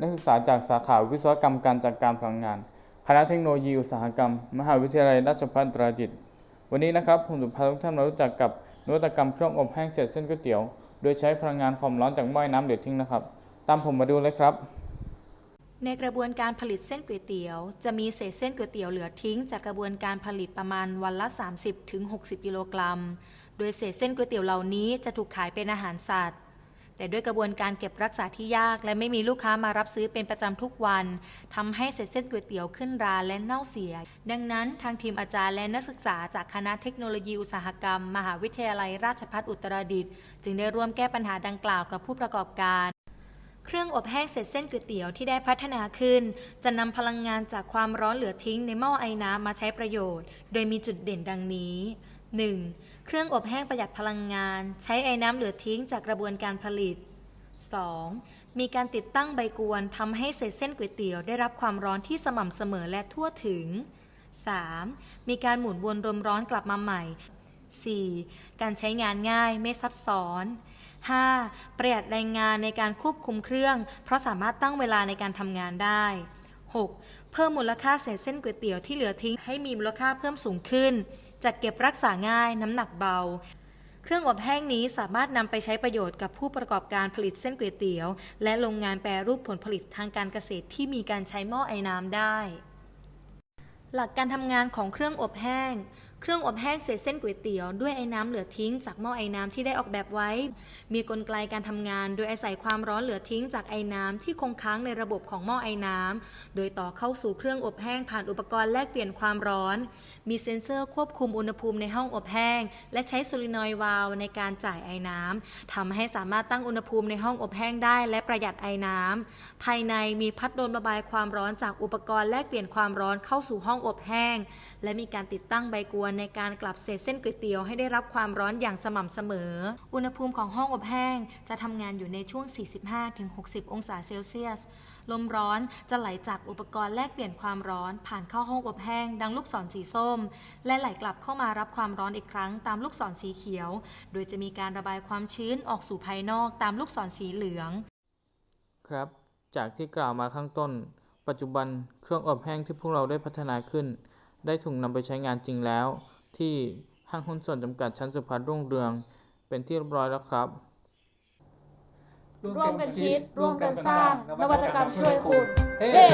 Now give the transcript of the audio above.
นักศึกษาจากสาขาวิศวกรรมการจัดการพลังงาน คณะเทคโนโลยีอุตสาหกรรม มหาวิทยาลัยราชภัฏตราดิต วันนี้นะครับผมจะพาทุกท่านมารู้จักกับนวัตกรรมเครื่องอบแห้งเศษเส้นก๋วยเตี๋ยว โดยใช้พลังงานความร้อนจากหม้อน้ำเดือดทิ้งนะครับ ตามผมมาดูเลยครับในกระบวนการผลิตเส้นก๋วยเตี๋ยว จะมีเศษเส้นก๋วยเตี๋ยวเหลือทิ้ง จากกระบวนการผลิตประมาณวันละ 30-60 กิโลกรัม โดยเศษเส้นก๋วยเตี๋ยวเหล่านี้จะถูกขายเป็นอาหารสัตว์ แต่ด้วยกระบวนการเก็บรักษาที่ยาก และไม่มีลูกค้ามารับซื้อเป็นประจำทุกวันทำให้เศษเส้นก๋วยเตี๋ยวขึ้นราและเน่าเสีย ดังนั้นทางทีมอาจารย์และนักศึกษาจากคณะเทคโนโลยีอุตสาหกรรม มหาวิทยาลัยราชภัฏอุตรดิตถ์จึงได้ร่วมแก้ปัญหาดังกล่าวกับผู้ประกอบการเครื่องอบแห้งเศษเส้นก๋วยเตี๋ยวที่ได้พัฒนาขึ้น จะนำพลังงานจากความร้อนเหลือทิ้งในหม้อไอ้น้ำมาใช้ประโยชน์ โดยมีจุดเด่นดังนี้ 1. เครื่องอบแห้งประหยัดพลังงาน ใช้ไอ้น้ำเหลือทิ้งจากกระบวนการผลิต 2. มีการติดตั้งใบกวนทำให้เศษเส้นก๋วยเตี๋ยวได้รับความร้อนที่สม่ำเสมอและทั่วถึง 3. มีการหมุนวนลมร้อนกลับมาใหม่ 4. การใช้งานง่ายไม่ซับซ้อน 5. ประหยัดแรงงานในการควบคุมเครื่อง เพราะสามารถตั้งเวลาในการทำงานได้ 6. เพิ่มมูลค่าเศษเส้นก๋วยเตี๋ยวที่เหลือทิ้งให้มีมูลค่าเพิ่มสูงขึ้น จัดเก็บรักษาง่าย น้ำหนักเบา เครื่องอบแห้งนี้สามารถนำไปใช้ประโยชน์กับผู้ประกอบการผลิตเส้นก๋วยเตี๋ยว และโรงงานแปรรูปผลผลิตทางการเกษตรที่มีการใช้หม้อไอ้น้ำได้ หลักการทำงานของเครื่องอบแห้ง เครื่องอบแห้งเศษเส้นก๋วยเตี๋ยวด้วยไอ้น้ำเหลือทิ้งจากหม้อไอ้น้ำที่ได้ออกแบบไว้ มีกลไกการทำงาน โดยอาศัยความร้อนเหลือทิ้งจากไอ้น้ำที่คงค้างในระบบของหม้อไอ้น้ำโดยต่อเข้าสู่เครื่องอบแห้งผ่านอุปกรณ์แลกเปลี่ยนความร้อน มีเซ็นเซอร์ควบคุมอุณหภูมิในห้องอบแห้ง และใช้โซลินอยด์วาล์วในการจ่ายไอ้น้ำทำให้สามารถตั้งอุณหภูมิในห้องอบแห้งได้ และประหยัดไอ้น้ำภายในมีพัดลมระบายความร้อนจากอุปกรณ์แลกเปลี่ยนความร้อนเข้าสู่ห้องอบแห้ง และมีการติดตั้งใบกวนวนในการกลับเศษเส้นก๋วยเตี๋ยวให้ได้รับความร้อนอย่างสม่ำเสมอ อุณหภูมิของห้องอบแห้งจะทำงานอยู่ในช่วง 45-60 องศาเซลเซียส ลมร้อนจะไหลจากอุปกรณ์แลกเปลี่ยนความร้อน ผ่านเข้าห้องอบแห้ง ดังลูกศรสีส้ม และไหลกลับเข้ามารับความร้อนอีกครั้งตามลูกศรสีเขียว โดยจะมีการระบายความชื้นออกสู่ภายนอกตามลูกศรสีเหลือง ครับ จากที่กล่าวมาข้างต้น ปัจจุบันเครื่องอบแห้งที่พวกเราได้พัฒนาขึ้น ได้ถูกนำไปใช้งานจริงแล้ว ที่ห้างหุ้นส่วนจำกัดชั้นสุพัฒน์รุ่งเรือง เป็นที่เรียบร้อยแล้วครับ ร่วมกันคิด ร่วมกันสร้าง นวัตกรรมช่วยคุณ เฮ้